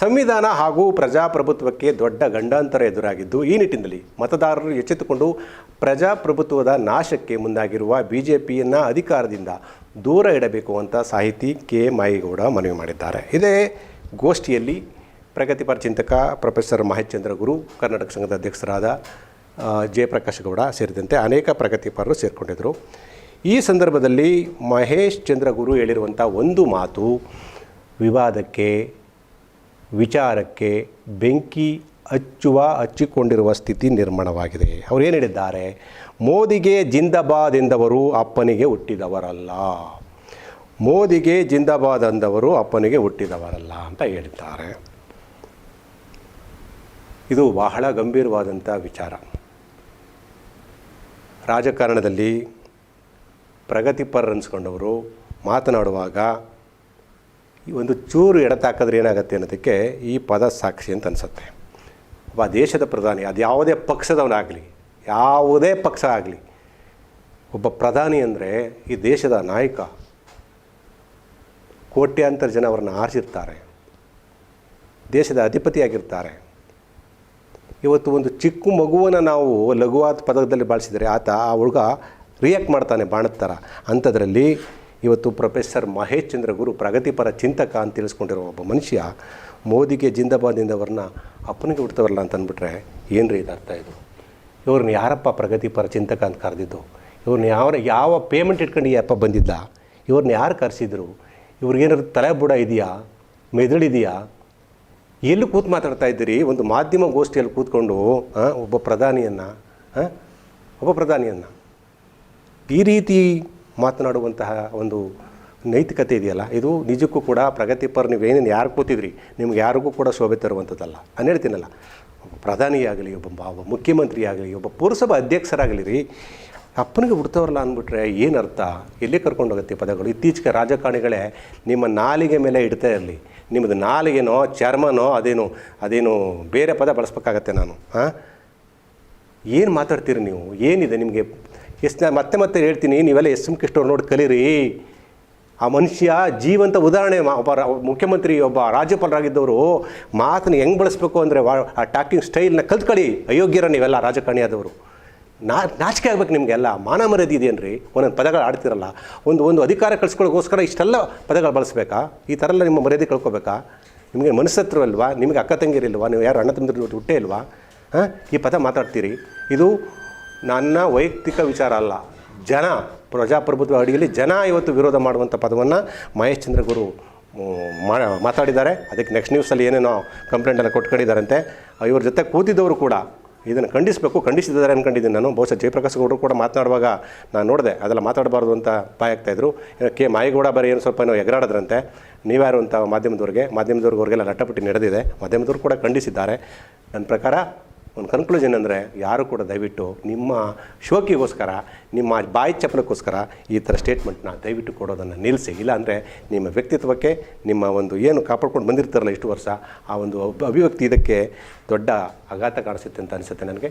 ಸಂವಿಧಾನ ಹಾಗೂ ಪ್ರಜಾಪ್ರಭುತ್ವಕ್ಕೆ ದೊಡ್ಡ ಗಂಡಾಂತರ ಎದುರಾಗಿದ್ದು, ಈ ನಿಟ್ಟಿನಲ್ಲಿ ಮತದಾರರು ಎಚ್ಚೆತ್ತುಕೊಂಡು ಪ್ರಜಾಪ್ರಭುತ್ವದ ನಾಶಕ್ಕೆ ಮುಂದಾಗಿರುವ ಬಿ ಜೆ ಪಿಯನ್ನು ಅಧಿಕಾರದಿಂದ ದೂರ ಇಡಬೇಕು ಅಂತ ಸಾಹಿತಿ ಕೆ. ಮಾಯಿಗೌಡ ಮನವಿ ಮಾಡಿದ್ದಾರೆ. ಇದೇ ಗೋಷ್ಠಿಯಲ್ಲಿ ಪ್ರಗತಿಪರ ಚಿಂತಕ ಪ್ರೊಫೆಸರ್ ಮಹೇಶ್ಚಂದ್ರ ಗುರು, ಕರ್ನಾಟಕ ಸಂಘದ ಅಧ್ಯಕ್ಷರಾದ ಜಯಪ್ರಕಾಶ್ ಗೌಡ ಸೇರಿದಂತೆ ಅನೇಕ ಪ್ರಗತಿಪರರು ಸೇರಿಕೊಂಡಿದ್ದರು. ಈ ಸಂದರ್ಭದಲ್ಲಿ ಮಹೇಶ್ ಚಂದ್ರ ಗುರು ಹೇಳಿರುವಂಥ ಒಂದು ಮಾತು, ವಿವಾದಕ್ಕೆ ವಿಚಾರಕ್ಕೆ ಬೆಂಕಿ ಹಚ್ಚುವ ಹಚ್ಚಿಕೊಂಡಿರುವ ಸ್ಥಿತಿ ನಿರ್ಮಾಣವಾಗಿದೆ. ಅವರು ಏನು ಹೇಳಿದ್ದಾರೆ? ಮೋದಿಗೆ ಜಿಂದಾಬಾದ್ ಎಂದವರು ಅಪ್ಪನಿಗೆ ಹುಟ್ಟಿದವರಲ್ಲ. ಮೋದಿಗೆ ಜಿಂದಾಬಾದ್ ಅಂದವರು ಅಪ್ಪನಿಗೆ ಹುಟ್ಟಿದವರಲ್ಲ ಅಂತ ಹೇಳಿದ್ದಾರೆ. ಇದು ಬಹಳ ಗಂಭೀರವಾದಂಥ ವಿಚಾರ. ರಾಜಕಾರಣದಲ್ಲಿ ಪ್ರಗತಿಪರ ಅನ್ಸ್ಕೊಂಡವರು ಮಾತನಾಡುವಾಗ ಈ ಒಂದು ಚೂರು ಎಡತಾಕಿದ್ರೆ ಏನಾಗುತ್ತೆ ಅನ್ನೋದಕ್ಕೆ ಈ ಪದ ಸಾಕ್ಷಿ ಅಂತ ಅನಿಸುತ್ತೆ. ಒಬ್ಬ ದೇಶದ ಪ್ರಧಾನಿ, ಅದು ಯಾವುದೇ ಪಕ್ಷದವನಾಗಲಿ, ಯಾವುದೇ ಪಕ್ಷ ಆಗಲಿ, ಒಬ್ಬ ಪ್ರಧಾನಿ ಅಂದರೆ ಈ ದೇಶದ ನಾಯಕ. ಕೋಟ್ಯಾಂತರ ಜನ ಅವರನ್ನು ಆರಿಸಿರ್ತಾರೆ. ದೇಶದ ಅಧಿಪತಿಯಾಗಿರ್ತಾರೆ. ಇವತ್ತು ಒಂದು ಚಿಕ್ಕ ಮಗುವನ್ನು ನಾವು ಲಘುವಾದ ಪದದಲ್ಲಿ ಬಳಸಿದರೆ ಆತ ಆ ಹುಡುಗ ರಿಯಾಕ್ಟ್ ಮಾಡ್ತಾನೆ ಬಾಣದ ಥರ ಅಂಥದ್ರಲ್ಲಿ ಇವತ್ತು ಪ್ರೊಫೆಸರ್ ಮಹೇಶ್ ಚಂದ್ರ ಗುರು ಪ್ರಗತಿಪರ ಚಿಂತಕ ಅಂತ ತಿಳಿಸ್ಕೊಂಡಿರೋ ಒಬ್ಬ ಮನುಷ್ಯ ಮೋದಿಗೆ ಜಿಂದಾಬಾದಿಂದವ್ರನ್ನ ಅಪ್ಪನಿಗೆ ಹುಡ್ತವರಲ್ಲ ಅಂತ ಅಂದ್ಬಿಟ್ರೆ ಏನು ರೀ ಇದು ಅರ್ಥ ಇದು? ಇವ್ರನ್ನ ಯಾರಪ್ಪ ಪ್ರಗತಿಪರ ಚಿಂತಕ ಅಂತ ಕರೆದಿದ್ದು? ಇವ್ರನ್ನ ಯಾವ ಯಾವ ಪೇಮೆಂಟ್ ಇಟ್ಕೊಂಡು ಅಪ್ಪ ಬಂದಿದ್ದ? ಇವ್ರನ್ನ ಯಾರು ಕರೆಸಿದ್ರು? ಇವ್ರಿಗೇನಾದ್ರು ತಲೆ ಬುಡ ಇದೆಯಾ? ಮೆದುಳಿದೆಯಾ? ಎಲ್ಲಿ ಕೂತು ಮಾತಾಡ್ತಾ ಇದ್ದೀರಿ? ಒಂದು ಮಾಧ್ಯಮ ಗೋಷ್ಠಿಯಲ್ಲಿ ಕೂತ್ಕೊಂಡು ಒಬ್ಬ ಪ್ರಧಾನಿಯನ್ನು ಒಬ್ಬ ಪ್ರಧಾನಿಯನ್ನು ಈ ರೀತಿ ಮಾತನಾಡುವಂತಹ ಒಂದು ನೈತಿಕತೆ ಇದೆಯಲ್ಲ? ಇದು ನಿಜಕ್ಕೂ ಕೂಡ ಪ್ರಗತಿಪರ ನೀವೇನೇನು ಯಾರು ಕೂತಿದ್ರಿ, ನಿಮ್ಗೆ ಯಾರಿಗೂ ಕೂಡ ಶೋಭೆ ತರುವಂಥದ್ದಲ್ಲ. ನಾನು ಹೇಳ್ತೀನಲ್ಲ ಪ್ರಧಾನಿಯಾಗಲಿ, ಒಬ್ಬ ಒಬ್ಬ ಮುಖ್ಯಮಂತ್ರಿ ಆಗಲಿ ಒಬ್ಬ ಪುರಸಭಾ ಅಧ್ಯಕ್ಷರಾಗಲಿ ರೀ ಅಪ್ಪನಿಗೆ ಹುಡ್ತವ್ರಲ್ಲ ಅಂದ್ಬಿಟ್ರೆ ಏನು ಅರ್ಥ ಎಲ್ಲಿ ಕರ್ಕೊಂಡೋಗುತ್ತೆ ಪದಗಳು? ಇತ್ತೀಚೆಗೆ ರಾಜಕಾರಣಿಗಳೇ ನಿಮ್ಮ ನಾಲಿಗೆ ಮೇಲೆ ಇಡ್ತಾ ಇರಲಿ. ನಿಮ್ಮದು ನಾಲಿಗೆನೋ, ಚರ್ಮನೋ, ಅದೇನು ಅದೇನು ಬೇರೆ ಪದ ಬಳಸ್ಬೇಕಾಗತ್ತೆ ನಾನು ಹಾಂ ಏನು ಮಾತಾಡ್ತೀರಿ ನೀವು? ಏನಿದೆ ನಿಮಗೆ ಎಷ್ಟು ಮತ್ತೆ ಮತ್ತೆ ಹೇಳ್ತೀನಿ, ನೀವೆಲ್ಲ ಎಸ್ ಎಂ ಕೃಷ್ಣವ್ರು ನೋಡಿ ಕಲೀರಿ. ಆ ಮನುಷ್ಯ ಜೀವಂತ ಉದಾಹರಣೆ ಒಬ್ಬ ಮುಖ್ಯಮಂತ್ರಿ, ಒಬ್ಬ ರಾಜ್ಯಪಾಲರಾಗಿದ್ದವರು ಮಾತನ್ನು ಹೆಂಗೆ ಬಳಸಬೇಕು ಅಂದರೆ ಆ ಟಾಕಿಂಗ್ ಸ್ಟೈಲ್ನ ಕಲ್ತ್ಕೊಳ್ಳಿ, ಅಯೋಗ್ಯರ ನೀವೆಲ್ಲ ರಾಜಕಾರಣಿಯಾದವರು. ನಾ ನಾಚಿಕೆ ಆಗ್ಬೇಕು ನಿಮಗೆಲ್ಲ ಮಾನ ಮರ್ಯಾದೆ ಇದೆಯೇನ್ರಿ? ಒಂದೊಂದು ಪದಗಳು ಆಡ್ತಿರಲ್ಲ, ಒಂದು ಒಂದು ಅಧಿಕಾರ ಕಳ್ಸ್ಕೊಳ್ಳೋಕ್ಕೋಸ್ಕರ ಇಷ್ಟೆಲ್ಲ ಪದಗಳು ಬಳಸಬೇಕಾ? ಈ ಥರ ಎಲ್ಲ ನಿಮ್ಮ ಮರ್ಯಾದೆ ಕಳ್ಕೊಬೇಕಾ? ನಿಮಗೆ ಮನಸ್ಸತ್ರ ಅಲ್ವಾ? ನಿಮಗೆ ಅಕ್ಕ ತಂಗಿರಿಲ್ವಾ? ನೀವು ಯಾರು ಅಣ್ಣ ತಂದಿರೋ ಹುಟ್ಟೇ ಇಲ್ವಾ? ಹಾಂ? ಈ ಪದ ಮಾತಾಡ್ತೀರಿ. ಇದು ನನ್ನ ವೈಯಕ್ತಿಕ ವಿಚಾರ ಅಲ್ಲ. ಜನ, ಪ್ರಜಾಪ್ರಭುತ್ವ ಅಡಿಯಲ್ಲಿ ಜನ ಇವತ್ತು ವಿರೋಧ ಮಾಡುವಂಥ ಪದವನ್ನು ಮಹೇಶ್ ಚಂದ್ರ ಗುರು ಮಾತಾಡಿದ್ದಾರೆ. ಅದಕ್ಕೆ ನೆಕ್ಸ್ಟ್ ನ್ಯೂಸಲ್ಲಿ ಏನೇನೋ ಕಂಪ್ಲೇಂಟನ್ನು ಕೊಟ್ಕೊಂಡಿದ್ದಾರಂತೆ. ಇವ್ರ ಜೊತೆ ಕೂತಿದ್ದವರು ಕೂಡ ಇದನ್ನು ಖಂಡಿಸಬೇಕು, ಖಂಡಿಸಿದ್ದಾರೆ ಅಂದ್ಕೊಂಡಿದ್ದೀನಿ ನಾನು. ಬಹುಶಃ ಜಯಪ್ರಕಾಶ್ ಗೌಡರು ಕೂಡ ಮಾತನಾಡುವಾಗ ನಾನು ನೋಡಿದೆ, ಅದೆಲ್ಲ ಮಾತಾಡಬಾರ್ದು ಅಂತ ಬಾಯ್ ಆಗ್ತಾಯಿದ್ರು ಕೆ ಮಾಯೇಗೌಡ ಬರೀ ಏನು ಸ್ವಲ್ಪ ಏನೋ ಎಗರಾಡಿದ್ರಂತೆ. ನೀವ್ಯಾರು ಅಂತ ಮಾಧ್ಯಮದವ್ರಿಗೆ ಮಾಧ್ಯಮದವ್ರಿಗೆ ಅವ್ರಿಗೆಲ್ಲ ಲಟ್ಟಪಟ್ಟಿ ನಡೆದಿದೆ. ಮಾಧ್ಯಮದವ್ರು ಕೂಡ ಖಂಡಿಸಿದ್ದಾರೆ. ನನ್ನ ಪ್ರಕಾರ ಒಂದು ಕನ್ಕ್ಲೂಷನ್ ಅಂದರೆ ಯಾರು ಕೂಡ ದಯವಿಟ್ಟು ನಿಮ್ಮ ಶೋಕಿಗೋಸ್ಕರ, ನಿಮ್ಮ ಬಾಯಿ ಚಪ್ಪಲಕ್ಕೋಸ್ಕರ ಈ ಥರ ಸ್ಟೇಟ್ಮೆಂಟ್ನ ದಯವಿಟ್ಟು ಕೊಡೋದನ್ನು ನಿಲ್ಲಿಸಿ. ಇಲ್ಲಾಂದರೆ ನಿಮ್ಮ ವ್ಯಕ್ತಿತ್ವಕ್ಕೆ, ನಿಮ್ಮ ಒಂದು ಏನು ಕಾಪಾಡ್ಕೊಂಡು ಬಂದಿರ್ತಾರಲ್ಲ ಇಷ್ಟು ವರ್ಷ, ಆ ಒಂದು ಅಭಿವ್ಯಕ್ತಿ ಇದಕ್ಕೆ ದೊಡ್ಡ ಆಘಾತ ಕಾಣಿಸುತ್ತೆ ಅಂತ ಅನಿಸುತ್ತೆ ನನಗೆ.